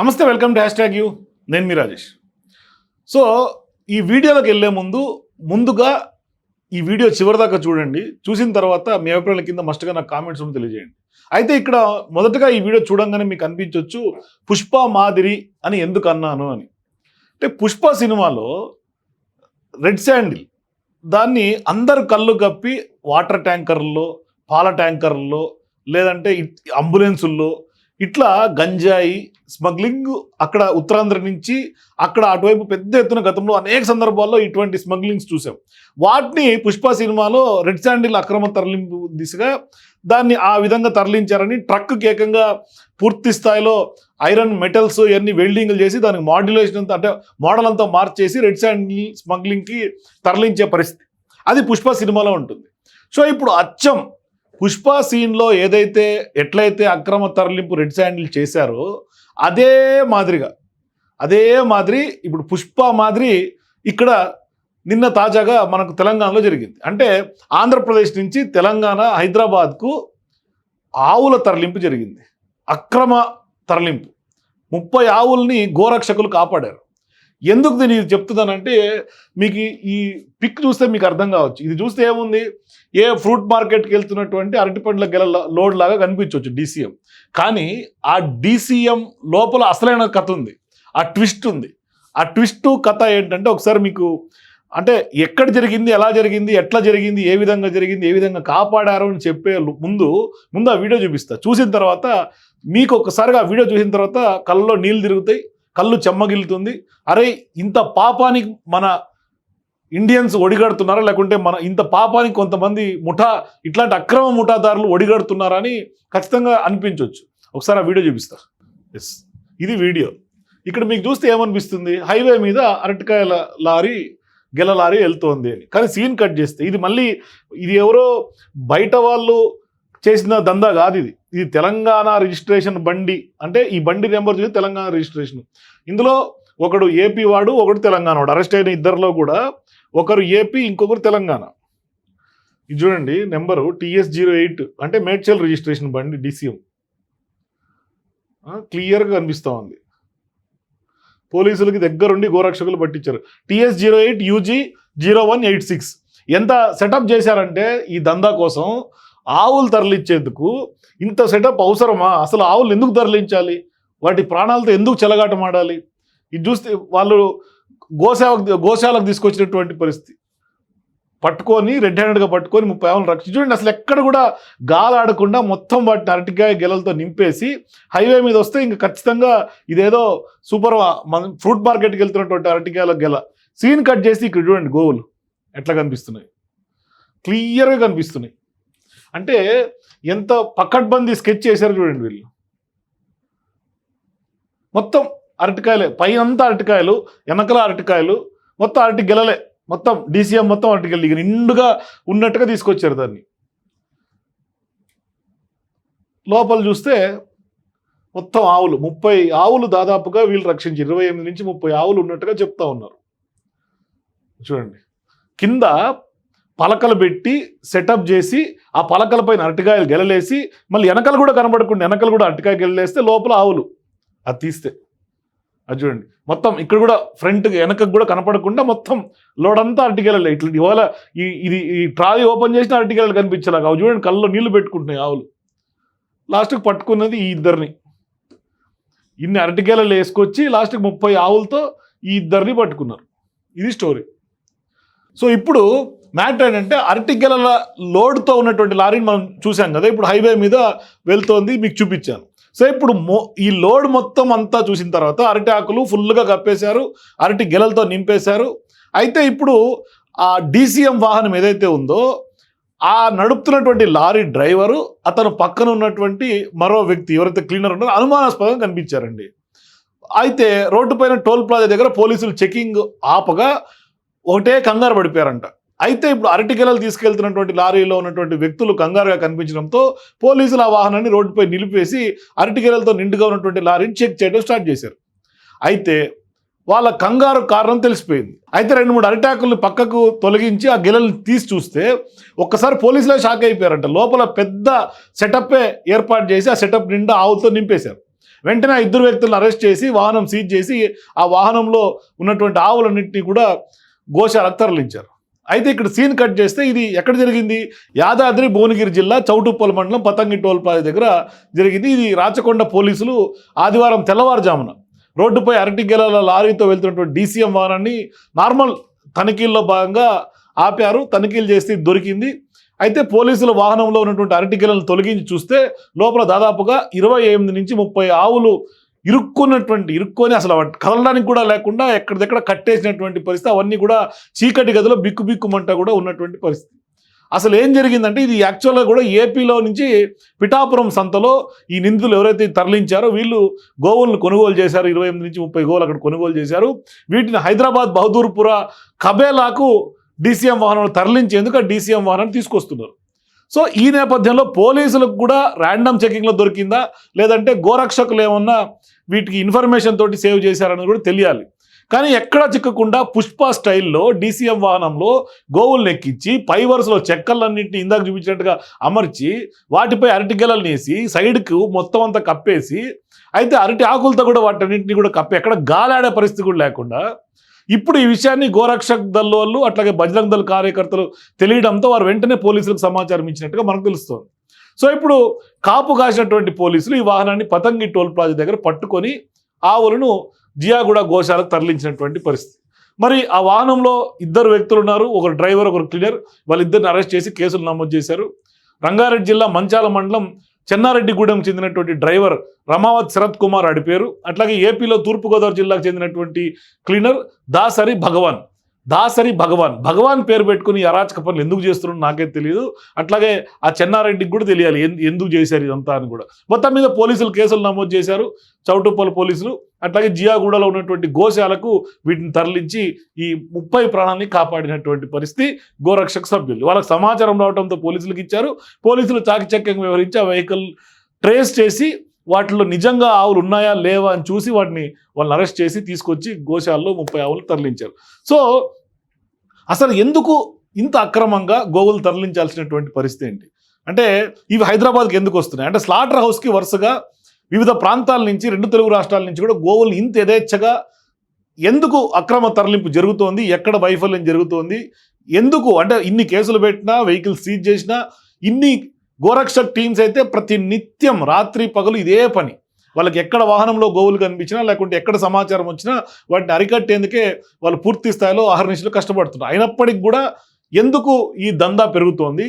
నమస్తే welcome to hashtag U. నేను మీ రాజేష్. సో ఈ వీడియోలోకి వెళ్ళే ముందు ముందుగా ఈ వీడియో చివరిదాకా చూడండి. చూసిన తర్వాత మీ అభిప్రాయాల కింద మస్ట్గా నాకు కామెంట్స్ ఉంటే తెలియజేయండి. అయితే ఇక్కడ మొదటగా ఈ వీడియో చూడంగానే మీకు అనిపించవచ్చు పుష్ప మాదిరి అని ఎందుకు అన్నాను అని. అంటే పుష్ప సినిమాలో రెడ్ శాండిల్ దాన్ని అందరు కళ్ళు కప్పి వాటర్ ట్యాంకర్లో పాల ట్యాంకర్లో లేదంటే అంబులెన్సుల్లో ఇట్లా గంజాయి స్మగ్లింగ్ అక్కడ ఉత్తరాంధ్ర నుంచి అక్కడ అటువైపు పెద్ద ఎత్తున గతంలో అనేక సందర్భాల్లో ఇటువంటి స్మగ్లింగ్స్ చూసాం. వాటిని పుష్ప సినిమాలో రెడ్ శాండిల్ అక్రమ తరలింపు దిశగా దాన్ని ఆ విధంగా తరలించారని ట్రక్ ఏకంగా పూర్తి స్థాయిలో ఐరన్ మెటల్స్ ఇవన్నీ వెల్డింగ్లు చేసి దానికి మాడ్యులేషన్ అంతా అంటే మోడల్ అంతా మార్చేసి రెడ్ శాండిల్ స్మగ్లింగ్కి తరలించే పరిస్థితి. అది పుష్ప సినిమాలో ఉంటుంది. సో ఇప్పుడు అచ్చం పుష్ప సీన్లో ఏదైతే ఎట్లయితే అక్రమ తరలింపు రెడ్ శాండిల్ చేశారో అదే మాదిరిగా అదే మాదిరి ఇప్పుడు పుష్ప మాదిరి ఇక్కడ నిన్న తాజాగా మనకు తెలంగాణలో జరిగింది. అంటే ఆంధ్రప్రదేశ్ నుంచి తెలంగాణ హైదరాబాద్కు ఆవుల తరలింపు జరిగింది. అక్రమ తరలింపు. ముప్పై ఆవుల్ని గోరక్షకులు కాపాడారు. ఎందుకు నేను చెప్తున్నానంటే మీకు ఈ- పిక్ చూస్తే మీకు అర్థం కావచ్చు. ఇది చూస్తే ఏముంది? ఏ ఫ్రూట్ మార్కెట్కి వెళ్తున్నటువంటి అరటిపండ్ల గెల లోడ్ లాగా కనిపించవచ్చు డీసీఎం. కానీ ఆ డీసీఎం లోపల అసలైన కథ ఉంది. ఆ ట్విస్ట్ ఉంది. ఆ ట్విస్ట్ కథ ఏంటంటే ఒకసారి మీకు అంటే ఎక్కడ జరిగింది ఎలా జరిగింది ఎట్లా జరిగింది ఏ విధంగా జరిగింది ఏ విధంగా కాపాడారు అని చెప్పే ముందు ముందు ఆ వీడియో చూపిస్తా. చూసిన తర్వాత మీకు ఒకసారిగా ఆ వీడియో చూసిన తర్వాత కళ్ళలో నీళ్ళు తిరుగుతాయి. కళ్ళు చెమ్మగిలుతుంది అరే ఇంత పాపానికి మన ఇండియన్స్ ఒడిగడుతున్నారా? లేకుంటే మన ఇంత పాపానికి కొంతమంది ముఠా ఇట్లాంటి అక్రమ ముఠాదారులు ఒడిగడుతున్నారని ఖచ్చితంగా అనిపించవచ్చు ఒకసారి ఆ వీడియో చూపిస్తా. ఎస్ ఇది వీడియో. ఇక్కడ మీకు చూస్తే ఏమనిపిస్తుంది? హైవే మీద అరటికాయల లారీ గెల లారీ వెళ్తోంది అని. కానీ సీన్ కట్ చేస్తే ఇది మళ్ళీ ఇది ఎవరో బయట వాళ్ళు చేసిన దందా కాదు ఇది. ఇది తెలంగాణ రిజిస్ట్రేషన్ బండి. అంటే ఈ బండి నెంబర్ చూసి తెలంగాణ రిజిస్ట్రేషన్. ఇందులో ఒకడు ఏపీ వాడు ఒకడు తెలంగాణ వాడు. అరెస్ట్ అయిన ఇద్దరిలో కూడా ఒకరు ఏపీ ఇంకొకరు తెలంగాణ. ఇది చూడండి నెంబరు టిఎస్ జీరో ఎయిట్. అంటే మేడ్చల్ రిజిస్ట్రేషన్ బండి డిసిఎం. క్లియర్గా కనిపిస్తూ ఉంది. పోలీసులకి దగ్గరుండి గోరక్షకులు పట్టించారు. TS zero eight UG zero one eight six. ఎంత సెటప్ చేశారంటే ఈ దందా కోసం ఆవులు తరలించేందుకు ఇంత సెటప్ అవసరమా? అసలు ఆవులు ఎందుకు తరలించాలి? వాటి ప్రాణాలతో ఎందుకు చెలగాటమాడాలి ఇది చూస్తే వాళ్ళు గోశాల గోశాలకు తీసుకొచ్చినటువంటి పరిస్థితి. పట్టుకొని రెడ్ హ్యాండెడ్గా పట్టుకొని ముప్పై ఆవులను రక్షి చూడండి అసలు ఎక్కడ కూడా గాలాడకుండా మొత్తం వాటిని అరటికాయ గెలలతో నింపేసి హైవే మీద వస్తే ఇంకా ఖచ్చితంగా ఇదేదో సూపర్ మన ఫ్రూట్ మార్కెట్కి వెళ్తున్నటువంటి అరటికాయల గెల. సీన్ కట్ చేసి ఇక్కడ చూడండి గోవులు ఎట్లా కనిపిస్తున్నాయి. క్లియర్గా కనిపిస్తున్నాయి. అంటే ఎంత పక్కడ్బందీ స్కెచ్ చేశారు చూడండి వీళ్ళు. మొత్తం అరటికాయలే పైన అంతా అరటికాయలు వెనకల అరటికాయలు మొత్తం అరటి గెలలే. మొత్తం డీసీఎం మొత్తం అరటికెళ్ళి ఇక నిండుగా ఉన్నట్టుగా తీసుకొచ్చారు దాన్ని. లోపల చూస్తే మొత్తం ఆవులు ముప్పై ఆవులు దాదాపుగా వీళ్ళు రక్షించి ఇరవై ఎనిమిది నుంచి ముప్పై ఆవులు ఉన్నట్టుగా చెప్తా ఉన్నారు. చూడండి. కింద పలకలు పెట్టి సెటప్ చేసి ఆ పలకల పైన అరటికాయలు గెలలేసి మళ్ళీ వెనకలు కూడా కనబడకుండా వెనకలు కూడా అరటికాయ గెలలేస్తే లోపల ఆవులు. అది తీస్తే. అది చూడండి. మొత్తం ఇక్కడ కూడా ఫ్రంట్ వెనకకు కూడా కనపడకుండా మొత్తం లోడంతా అంతా ఇట్లా ఇవాళ ఈ ఇది ఈ ట్రాలీ ఓపెన్ చేసిన అరటికాయలు కనిపించేలాగా అవి చూడండి కళ్ళలో నీళ్ళు పెట్టుకుంటున్నాయి ఆవులు. లాస్ట్కి పట్టుకున్నది ఈ ఇద్దరిని. ఇన్ని అరటికాయలు వేసుకొచ్చి లాస్ట్కి ముప్పై ఆవులతో ఈ ఇద్దరిని పట్టుకున్నారు. ఇది స్టోరీ. సో ఇప్పుడు మ్యాటర్ ఏంటంటే అరటిగెలల లోడ్తో ఉన్నటువంటి లారీని మనం చూసాం కదా ఇప్పుడు హైవే మీద వెళ్తోంది మీకు చూపించాను. సో ఇప్పుడు మో ఈ లోడ్ మొత్తం అంతా చూసిన తర్వాత అరటి ఆకులు ఫుల్గా కప్పేశారు అరటి గెలలతో నింపేశారు. అయితే ఇప్పుడు ఆ డీసీఎం వాహనం ఏదైతే ఉందో ఆ నడుపుతున్నటువంటి లారీ డ్రైవరు అతను పక్కన ఉన్నటువంటి మరో వ్యక్తి ఎవరైతే క్లీనర్ ఉన్నారో అనుమానాస్పదంగా కనిపించారండి. అయితే రోడ్డు పైన టోల్ ప్లాజా దగ్గర పోలీసులు చెకింగ్ ఆపగా ఒకటే కంగారు పడిపోయారంట. అయితే ఇప్పుడు అరటికెలలు తీసుకెళ్తున్నటువంటి లారీలో ఉన్నటువంటి వ్యక్తులు కంగారుగా కనిపించడంతో పోలీసులు ఆ వాహనాన్ని రోడ్డుపై నిలిపేసి అరటికెలలతో నిండుగా ఉన్నటువంటి లారీని చెక్ చేయడం స్టార్ట్ చేశారు. అయితే వాళ్ళ కంగారు కారణం తెలిసిపోయింది. అయితే రెండు మూడు అరిటాకులు పక్కకు తొలగించి ఆ గిలల్ని తీసి చూస్తే ఒక్కసారి పోలీసులే షాక్ అయిపోయారంట. లోపల పెద్ద సెటప్పే ఏర్పాటు చేసి ఆ సెటప్ నిండా ఆవులతో నింపేశారు. వెంటనే ఆ ఇద్దరు వ్యక్తులను అరెస్ట్ చేసి వాహనం సీజ్ చేసి ఆ వాహనంలో ఉన్నటువంటి ఆవులన్నింటినీ కూడా గోశాలకు తరలించారు. అయితే ఇక్కడ సీన్ కట్ చేస్తే ఇది ఎక్కడ జరిగింది? యాదాద్రి భువనగిరి జిల్లా చౌటుప్పల్ మండలం పతంగి టోల్పాది దగ్గర జరిగింది. ఇది రాచకొండ పోలీసులు ఆదివారం తెల్లవారుజామున రోడ్డుపై అరటి గెలల లారీతో వెళ్తున్నటువంటి డీసీఎం వాహనాన్ని నార్మల్ తనిఖీల్లో భాగంగా ఆపారు. తనిఖీలు చేస్తే దొరికింది. అయితే పోలీసులు వాహనంలో ఉన్నటువంటి అరటి తొలగించి చూస్తే లోపల దాదాపుగా ఇరవై ఎనిమిది నుంచి ముప్పై ఆవులు ఇరుక్కున్నటువంటి ఇరుక్కొని అసలు కదలడానికి కూడా లేకుండా ఎక్కడిదెక్కడ కట్టేసినటువంటి పరిస్థితి అవన్నీ కూడా చీకటి గదిలో బిక్కు బిక్కుమంట కూడా ఉన్నటువంటి పరిస్థితి. అసలు ఏం జరిగిందంటే ఇది యాక్చువల్గా కూడా ఏపీలో నుంచి పిఠాపురం సంతలో ఈ నిందితులు ఎవరైతే తరలించారో వీళ్ళు గోవులను కొనుగోలు చేశారు ఇరవై ఎనిమిది నుంచి ముప్పై గోవులు అక్కడ కొనుగోలు చేశారు. వీటిని హైదరాబాద్ బహదూర్పుర కబేలాకు డీసీఎం వాహనంలో తరలించేందుకు ఆ డీసీఎం వాహనాన్ని తీసుకొస్తున్నారు. సో ఈ నేపథ్యంలో పోలీసులకు కూడా ర్యాండమ్ చెకింగ్లో దొరికిందా? లేదంటే గోరక్షకులు ఏమన్నా వీటికి ఇన్ఫర్మేషన్ తోటి సేవ్ చేశారని కూడా తెలియాలి. కానీ ఎక్కడ చిక్కకుండా పుష్ప స్టైల్లో డీసీఎం వాహనంలో గోవులను ఎక్కించి పై వరుసలో చెక్కలన్నింటినీ ఇందాక చూపించినట్టుగా అమర్చి వాటిపై అరటి గెలలు నేసి సైడ్కు మొత్తం అంతా కప్పేసి అయితే అరటి ఆకులతో కూడా వాటన్నింటినీ కూడా కప్పి ఎక్కడ గాలాడే పరిస్థితి కూడా లేకుండా ఇప్పుడు ఈ విషయాన్ని గోరక్షక్ దళ్ వాళ్ళు అట్లాగే బజరంగ్ దళ కార్యకర్తలు తెలియడంతో వారు వెంటనే పోలీసులకు సమాచారం ఇచ్చినట్టుగా మనకు తెలుస్తుంది. సో ఇప్పుడు కాపు కాసినటువంటి పోలీసులు ఈ వాహనాన్ని పతంగి టోల్ ప్లాజా దగ్గర పట్టుకొని ఆవులను జియాగూడ గోశాలకు తరలించినటువంటి పరిస్థితి. మరి ఆ వాహనంలో ఇద్దరు వ్యక్తులు ఉన్నారు ఒకరు డ్రైవర్ ఒకరు క్లీనర్ వాళ్ళిద్దరిని అరెస్ట్ చేసి కేసులు నమోదు చేశారు. రంగారెడ్డి జిల్లా మంచాల మండలం చెన్నారెడ్డిగూడెం చెందినటువంటి డ్రైవర్ రమావత్ శరత్ కుమార్ అడిపేరు అట్లాగే ఏపీలో తూర్పుగోదావరి జిల్లాకు చెందినటువంటి క్లీనర్ దాసరి భగవాన్. దాసరి భగవాన్. భగవాన్ పేరు పెట్టుకుని అరాచక పనులు ఎందుకు చేస్తున్నారో నాకే తెలియదు అట్లాగే ఆ చెన్నారెడ్డికి కూడా తెలియాలి ఎందు- ఎందుకు చేశారు ఇదంతా అని కూడా. మొత్తం మీద పోలీసులు కేసులు నమోదు చేశారు. చౌటుప్పల పోలీసులు అట్లాగే జియాగూడలో ఉన్నటువంటి గోశాలకు వీటిని తరలించి ఈ ముప్పై ప్రాణాన్ని కాపాడినటువంటి పరిస్థితి గోరక్షక సభ్యులు. వాళ్ళకి సమాచారం రావడంతో పోలీసులకు ఇచ్చారు. పోలీసులు చాకచక్యంగా వివరించి ఆ వెహికల్ ట్రేస్ చేసి వాటిలో నిజంగా ఆవులు ఉన్నాయా లేవా అని చూసి వాటిని వాళ్ళని అరెస్ట్ చేసి తీసుకొచ్చి గోశాలలో ముప్పై ఆవులు తరలించారు. సో అసలు ఎందుకు ఇంత అక్రమంగా గోవులు తరలించాల్సినటువంటి పరిస్థితి ఏంటి? అంటే ఇవి హైదరాబాద్కి ఎందుకు వస్తున్నాయి? అంటే స్లాటర్ హౌస్కి వరుసగా వివిధ ప్రాంతాల నుంచి రెండు తెలుగు రాష్ట్రాల నుంచి కూడా గోవులు ఇంత యథేచ్ఛగా ఎందుకు అక్రమ తరలింపు జరుగుతోంది? ఎక్కడ వైఫల్యం జరుగుతోంది? ఎందుకు? అంటే ఇన్ని కేసులు పెట్టినా వెహికల్ సీజ్ చేసినా ఇన్ని గోరక్షక్ టీమ్స్ అయితే ప్రతి నిత్యం రాత్రి పగలు ఇదే పని. వాళ్ళకి ఎక్కడ వాహనంలో గోవులు కనిపించినా లేకుంటే ఎక్కడ సమాచారం వచ్చినా వాటిని అరికట్టేందుకే వాళ్ళు పూర్తి స్థాయిలో ఆహర్నిశలు కష్టపడుతున్నారు. అయినప్పటికీ కూడా ఎందుకు ఈ దందా పెరుగుతోంది?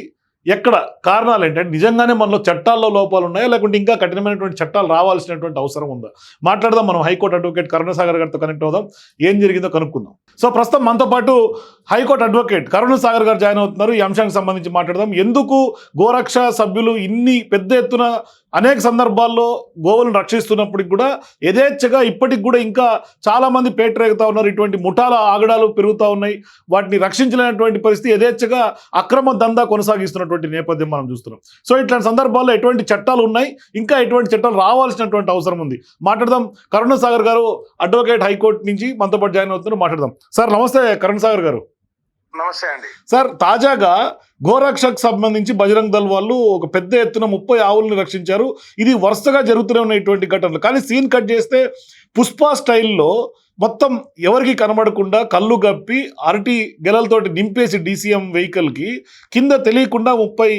ఎక్కడ కారణాలు ఏంటంటే నిజంగానే మనలో చట్టాల్లో లోపాలు ఉన్నాయా? లేకుంటే ఇంకా కఠినమైనటువంటి చట్టాలు రావాల్సినటువంటి అవసరం ఉందా? మాట్లాడదాం మనం హైకోర్టు అడ్వకేట్ కరుణసాగర్ గారితో కనెక్ట్ అవుదాం. ఏం జరిగిందో కనుక్కుందాం. సో ప్రస్తుతం మనతో పాటు హైకోర్టు అడ్వకేట్ కరుణసాగర్ గారు జాయిన్ అవుతున్నారు. ఈ అంశానికి సంబంధించి మాట్లాడదాం. ఎందుకు గోరక్ష సభ్యులు ఇన్ని పెద్ద ఎత్తున అనేక సందర్భాల్లో గోవులను రక్షిస్తున్నప్పటికి కూడా యథేచ్ఛగా ఇప్పటికి కూడా ఇంకా చాలా మంది పేటరేగుతా ఉన్నారు. ఇటువంటి ముఠాల ఆగడాలు పెరుగుతూ ఉన్నాయి. వాటిని రక్షించలేనటువంటి పరిస్థితి యథేచ్ఛగా అక్రమ దందా కొనసాగిస్తున్నట్టు కొనసాగిస్తున్నటువంటి నేపథ్యం మనం చూస్తున్నాం. సో ఇట్లాంటి సందర్భాల్లో ఎటువంటి చట్టాలు ఉన్నాయి? ఇంకా ఎటువంటి చట్టాలు రావాల్సినటువంటి అవసరం ఉంది? మాట్లాడదాం. కరుణసాగర్ గారు అడ్వకేట్ హైకోర్టు నుంచి మనతో పాటు జాయిన్ అవుతున్నారు. మాట్లాడదాం. సార్ నమస్తే కరుణసాగర్ గారు. నమస్తే అండి. సార్ తాజాగా గోరక్షక్ సంబంధించి బజరంగ్ దళ్ వాళ్ళు ఒక పెద్ద ఎత్తున ముప్పై ఆవుల్ని రక్షించారు. ఇది వరుసగా జరుగుతూనే ఉన్నటువంటి ఘటనలు. కానీ సీన్ కట్ చేస్తే పుష్ప స్టైల్లో మొత్తం ఎవరికి కనబడకుండా కళ్ళు గప్పి అరటి గెలలతోటి నింపేసి డీసీఎం వెహికల్కి కింద తెలియకుండా ముప్పై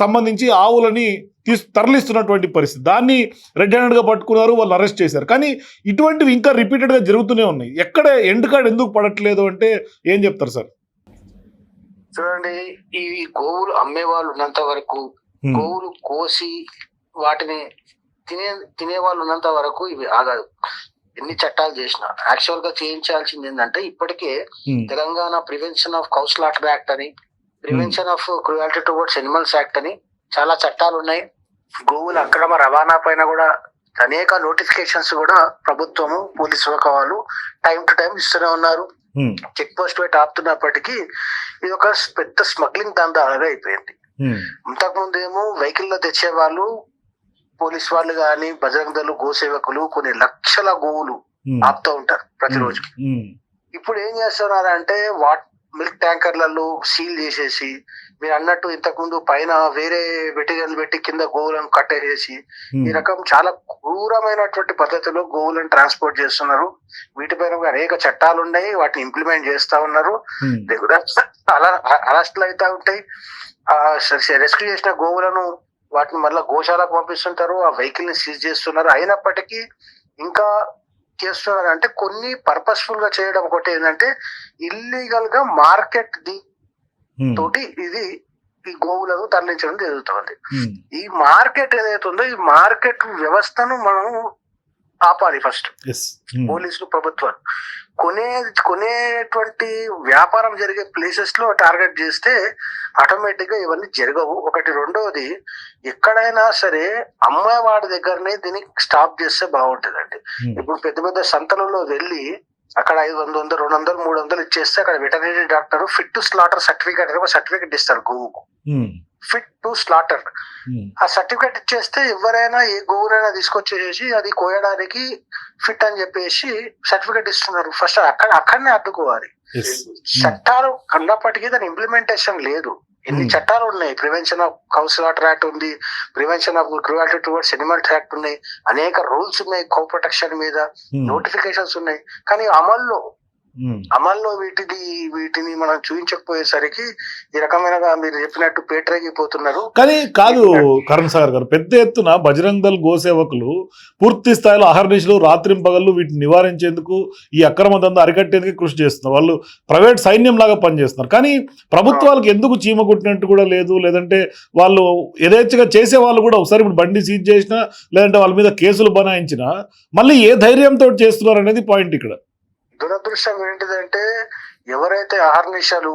సంబంధించి ఆవులని తీసు తరలిస్తున్నటువంటి పరిస్థితి. దాన్ని రెడ్ హ్యాండెడ్గా పట్టుకున్నారు వాళ్ళు అరెస్ట్ చేశారు. కానీ ఇటువంటివి ఇంకా రిపీటెడ్గా జరుగుతూనే ఉన్నాయి. ఎక్కడ ఎండ్ కార్డ్ ఎందుకు పడట్లేదు అంటే ఏం చెప్తారు సార్? చూడండి ఈ గోవులు అమ్మే వాళ్ళు ఉన్నంత వరకు. గోవులు కోసి వాటిని తినే తినే వాళ్ళు ఉన్నంత వరకు ఇవి ఆగదు. ఎన్ని చట్టాలు చేసినా యాక్చువల్గా చేయించాల్సింది ఏంటంటే ఇప్పటికే హ్మ్. Telangana prevention of cow slaughter act అని prevention of cruelty towards animals act అని చాలా చట్టాలు ఉన్నాయి గోవుల అక్రమ రవాణా పైన కూడా అనేక నోటిఫికేషన్స్ కూడా ప్రభుత్వము పోలీసు శాఖ వాళ్ళు టైం టు టైం ఇస్తూనే ఉన్నారు. చెక్ పోస్ట్ పెట్టి ఆపుతున్నప్పటికీ ఇది ఒక పెద్ద స్మగ్లింగ్ దందాగా అయిపోయింది హ్మ్. ఇంతకుముందు ఏమో వెహికల్లో తెచ్చే వాళ్ళు పోలీస్ వాళ్ళు కానీ బజరంగ దళ గోసేవకులు కొన్ని లక్షల గోవులు. ఆపుతూ ఉంటారు ప్రతిరోజు హ్మ్. ఇప్పుడు ఏం చేస్తున్నారంటే వాట్ మిల్క్ ట్యాంకర్లలో సీల్ చేసేసి మీరు అన్నట్టు ఇంతకుముందు పైన వేరే మెటీరియల్ పెట్టి కింద గోవులను కట్టేసేసి ఈ రకం చాలా క్రూరమైనటువంటి పద్ధతిలో గోవులను ట్రాన్స్పోర్ట్ చేస్తున్నారు. వీటిపైన అనేక చట్టాలు ఉన్నాయి వాటిని ఇంప్లిమెంట్ చేస్తా ఉన్నారు. అలా అరెస్టులు అవుతా ఉంటాయి. ఆ రెస్క్యూ చేసిన గోవులను వాటిని మళ్ళీ గోశాలకు పంపిస్తుంటారు ఆ వెహికల్ని సీజ్ చేస్తున్నారు. అయినప్పటికీ ఇంకా చేస్తున్నారు. అంటే కొన్ని పర్పస్ఫుల్గా చేయడం ఒకటి ఏంటంటే ఇల్లీగల్గా మార్కెట్ ఉమ్, తోటి ఇది ఈ గోవులను తరలించడం జరుగుతుంది. ఉమ్, ఈ మార్కెట్ ఏదైతే ఉందో ఈ మార్కెట్ వ్యవస్థను మనం ఆపాలి ఫస్ట్ పోలీసులు ప్రభుత్వాలు. కొనే కొనేటువంటి వ్యాపారం జరిగే ప్లేసెస్లో టార్గెట్ చేస్తే ఆటోమేటిక్గా ఇవన్నీ జరగవు. ఒకటి రెండవది ఎక్కడైనా సరే అమ్మేవాడి దగ్గరనే దీన్ని స్టాప్ చేస్తే బాగుంటుందండి. ఉమ్, ఇప్పుడు పెద్ద పెద్ద సంతలలో వెళ్ళి అక్కడ ఐదు వందలు వందలు రెండు వందలు మూడు వందలు ఇచ్చేస్తే అక్కడ veterinary doctor fit to slaughter certificate certificate ఇస్తారు. గోవుకు ఉమ్, ఫిట్ టు స్లాటర్ ఆ సర్టిఫికేట్ ఇచ్చేస్తే ఎవరైనా ఏ గోవునైనా తీసుకొచ్చేసి అది కోయడానికి ఫిట్ అని చెప్పేసి సర్టిఫికేట్ ఇస్తున్నారు. ఫస్ట్ అక్కడ అక్కడనే అడ్డుకోవాలి. Yes, చట్టాలు కన్నప్పటికీ దాని ఇంప్లిమెంటేషన్ లేదు. ఎన్ని Hmm. చట్టాలు ఉన్నాయి? ప్రివెన్షన్ ఆఫ్ కౌన్సిలర్ యాక్ట్ ఉంది. Prevention of cruelty towards animals act ఉన్నాయి. అనేక రూల్స్ ఉన్నాయి. కో ప్రొటెక్షన్ మీద నోటిఫికేషన్స్ ఉన్నాయి. కానీ అమల్లో. అమల్లో వీటిని వీటిని మనం చూపించకపోయేసరికి ఈ రకమైనగా మీరు చెప్పినట్టు పేటరేగిపోతున్నారు. కానీ కాదు కరణ్ సాగర్ గారు పెద్ద ఎత్తున బజరంగ్ దళ్ గోసేవకులు పూర్తి స్థాయిలో అహర్నిశలు రాత్రింపగళ్ళు వీటిని నివారించేందుకు ఈ అక్రమ దంద అరికట్టేందుకు కృషి చేస్తున్నారు. వాళ్ళు ప్రైవేట్ సైన్యం లాగా పనిచేస్తున్నారు. కానీ ప్రభుత్వాలకు ఎందుకు చీమ కుట్టినట్టు కూడా లేదు. లేదంటే వాళ్ళు యథేచ్ఛగా చేసే వాళ్ళు కూడా ఒకసారి ఇప్పుడు బండి సీజ్ చేసినా లేదంటే వాళ్ళ మీద కేసులు బనాయించినా మళ్ళీ ఏ ధైర్యంతో చేస్తున్నారు అనేది పాయింట్ ఇక్కడ. దురదృష్టం ఏంటిదంటే ఎవరైతే అహర్నిశలు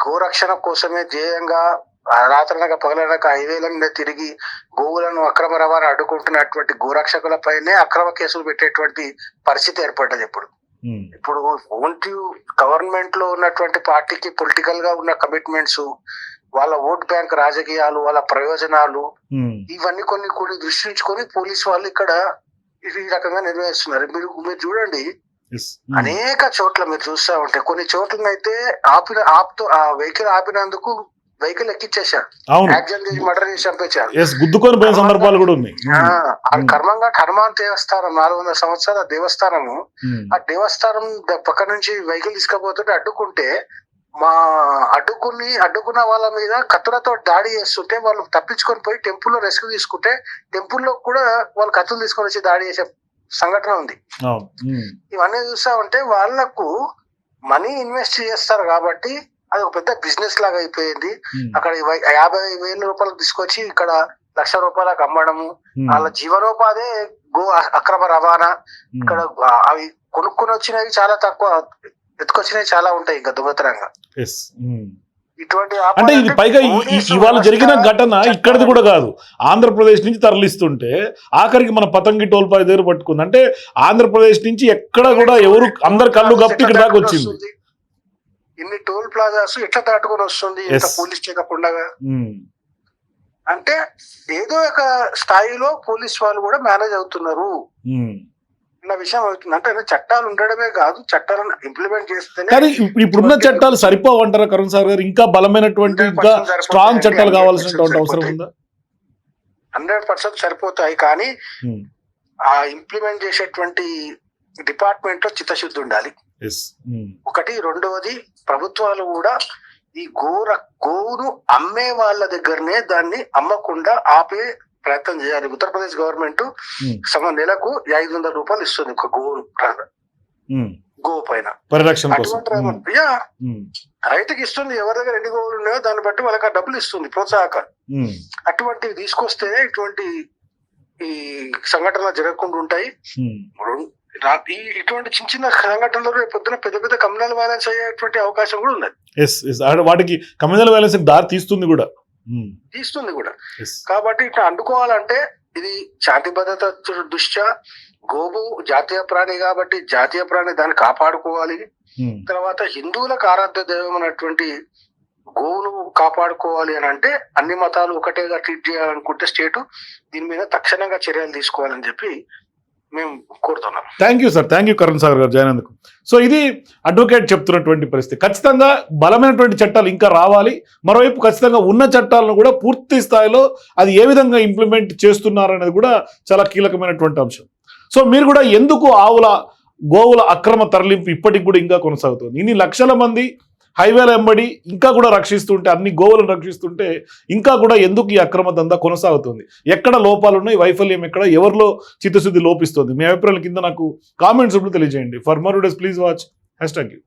గోరక్షణ కోసమే ధ్యేయంగా ఆ రాత్రనక పగలనక హైవేల మీద తిరిగి గోవులను అక్రమ రవాణా అడ్డుకుంటున్నటువంటి గోరక్షకులపైనే అక్రమ కేసులు పెట్టేటువంటి పరిస్థితి ఏర్పడ్డది ఇప్పుడు. ఇప్పుడు ఓన్లీ గవర్నమెంట్లో ఉన్నటువంటి పార్టీకి పొలిటికల్గా ఉన్న కమిట్మెంట్స్ వాళ్ళ ఓట్ బ్యాంక్ రాజకీయాలు వాళ్ళ ప్రయోజనాలు ఇవన్నీ కొన్ని కొన్ని దృష్టించుకొని పోలీస్ వాళ్ళు ఇక్కడ ఈ రకంగా నిర్వహిస్తున్నారు. మీరు మీరు చూడండి అనేక చోట్ల మీరు చూస్తా ఉంటే కొన్ని చోట్లనైతే ఆపిన ఆపుతూ ఆ వెహికల్ ఆపినందుకు వెహికల్ ఎక్కిచ్చేశారు. అవును. యాక్సిడెంట్ చేసి మర్డర్ చేసి చంపేశారు. గుద్దుకొని పోయిన సందర్భాలు కూడా ఉన్నాయి. ఆ ఉమ్. కర్మంగా హనుమాన్ దేవస్థానం నాలుగు వందల సంవత్సరాల దేవస్థానము. ఆ దేవస్థానం పక్క నుంచి వెహికల్ తీసుకుపోతుంటే అడ్డుకుంటే మా అడ్డుకుని అడ్డుకున్న వాళ్ళ మీద కత్తులతో దాడి చేస్తుంటే వాళ్ళు తప్పించుకొని పోయి టెంపుల్లో రెస్క్యూ తీసుకుంటే టెంపుల్లో కూడా వాళ్ళు కత్తులు తీసుకొని వచ్చి దాడి చేసే సంఘటన ఉంది. ఇవన్నీ చూస్తా ఉంటే వాళ్ళకు మనీ ఇన్వెస్ట్ చేస్తారు కాబట్టి అది ఒక పెద్ద బిజినెస్ లాగా అయిపోయింది. అక్కడ యాభై వేల రూపాయలకు తీసుకొచ్చి ఇక్కడ లక్ష రూపాయలకు అమ్మడము. వాళ్ళ జీవనోపాధి గో అక్రమ రవాణా. ఇక్కడ అవి కొనుక్కొని వచ్చినవి చాలా తక్కువ ఎత్తుకొచ్చినవి చాలా ఉంటాయి ఇంకా దొంగతనంగా. అంటే ఇది పైగా ఇవాళ జరిగిన ఘటన ఇక్కడిది కూడా కాదు. ఆంధ్రప్రదేశ్ నుంచి తరలిస్తుంటే ఆఖరికి మన పతంగి టోల్ ప్లాజా దగ్గర పట్టుకుంది. అంటే ఆంధ్రప్రదేశ్ నుంచి ఎక్కడ కూడా ఎవరు అందరి కళ్ళు గప్పి ఇక్కడ దాకా వచ్చింది. ఇన్ని టోల్ ప్లాజాస్ ఎట్లా దాటుకొని వస్తుంది. పోలీస్ చెకప్ ఉండగా? అంటే ఏదో ఒక స్థాయిలో పోలీస్ వాళ్ళు కూడా మేనేజ్ అవుతున్నారు. అన్న విషయం అవుతుంది. అంటే చట్టాలు ఉండడమే కాదు చట్టాలను ఇంప్లిమెంట్ చేస్తేనే కానీ ఇప్- ఇప్పుడున్న చట్టాలు సరిపోవంటారా కరుణ్ సార్ గారు? ఇంకా బలమైనటువంటి ఇంకా స్ట్రాంగ్ చట్టాలు కావాల్సినటువంటి అవసరం ఉందా? హండ్రెడ్ పర్సెంట్ సరిపోతాయి. కానీ ఆ ఇంప్లిమెంట్ చేసేటువంటి డిపార్ట్మెంట్లో చిత్తశుద్ధి ఉండాలి. ఒకటి రెండవది ప్రభుత్వాలు కూడా ఈ గోర గోవును అమ్మే వాళ్ళ దగ్గరనే దాన్ని అమ్మకుండా ఆపే ప్రయత్నం చేయాలి. ఉత్తరప్రదేశ్ గవర్నమెంట్ సమ నెలకు ఐదు వందల రూపాయలు ఇస్తుంది ఒక ఉమ్. గోవు పైన. రైతుకి ఇస్తుంది ఎవరి దగ్గర ఎన్ని గోవులు ఉన్నాయో దాన్ని బట్టి వాళ్ళకి ఆ డబ్బులు ఇస్తుంది ప్రోత్సాహకాలు. అటువంటివి తీసుకొస్తేనే ఇటువంటి ఈ సంఘటనలు జరగకుండా ఉంటాయి. ఇటువంటి చిన్న చిన్న సంఘటనలు పొద్దున పెద్ద పెద్ద కమ్యూనల్ వైలెన్స్ అయ్యేటువంటి అవకాశం కూడా ఉన్నది. వాటికి కమ్యూనల్ వైలెన్స్ దారి తీస్తుంది కూడా. తీస్తుంది కూడా. కాబట్టి ఇట్లా అండుకోవాలంటే ఇది శాంతి భద్రత దృష్ట్యా గోవు జాతీయ ప్రాణి కాబట్టి జాతీయ ప్రాణి దాన్ని కాపాడుకోవాలి. తర్వాత హిందువులకు ఆరాధ్య దైవం అనేటువంటి గోవును కాపాడుకోవాలి అని అంటే అన్ని మతాలు ఒకటేగా ట్రీట్ చేయాలనుకుంటే స్టేటు దీని మీద తక్షణంగా చర్యలు తీసుకోవాలని చెప్పి మేము కోరుతున్నాం. Thank you sir thank you Karan Sagar గారు. జాయిన్ అందుకు సో ఇది అడ్వకేట్ చెప్తున్నటువంటి పరిస్థితి. ఖచ్చితంగా బలమైనటువంటి చట్టాలు ఇంకా రావాలి. మరోవైపు ఖచ్చితంగా ఉన్న చట్టాలను కూడా పూర్తి స్థాయిలో అది ఏ విధంగా ఇంప్లిమెంట్ చేస్తున్నారు అనేది కూడా చాలా కీలకమైనటువంటి అంశం. సో మీరు కూడా ఎందుకు ఆవుల గోవుల అక్రమ తరలింపు ఇప్పటికి కూడా ఇంకా కొనసాగుతుంది? ఇన్ని లక్షల మంది హైవేల వెంబడి ఇంకా కూడా రక్షిస్తుంటే అన్ని గోవులను రక్షిస్తుంటే ఇంకా కూడా ఎందుకు ఈ అక్రమ దందా కొనసాగుతుంది? ఎక్కడ లోపాలు ఉన్నాయి వైఫల్యం ఎక్కడ? ఎవరిలో చిత్తశుద్ధి లోపిస్తుంది? మీ అభిప్రాయాల కింద నాకు కామెంట్స్ తెలియజేయండి. For more days please watch. Hash thank you